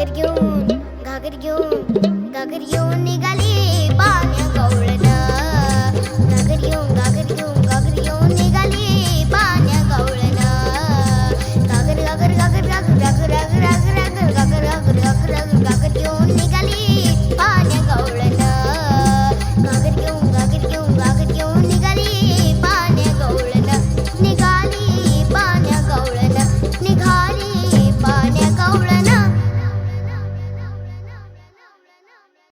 घागर घेऊन घागर घेऊन घागर घेऊन निघाली पाण्या गवळला घागर घेऊन घागर घेऊन घागर घेऊन निघाली पाण्या घागर घागर घागर घागर घागर घागर घागर घागर घागर घागर घागर घागर घेऊन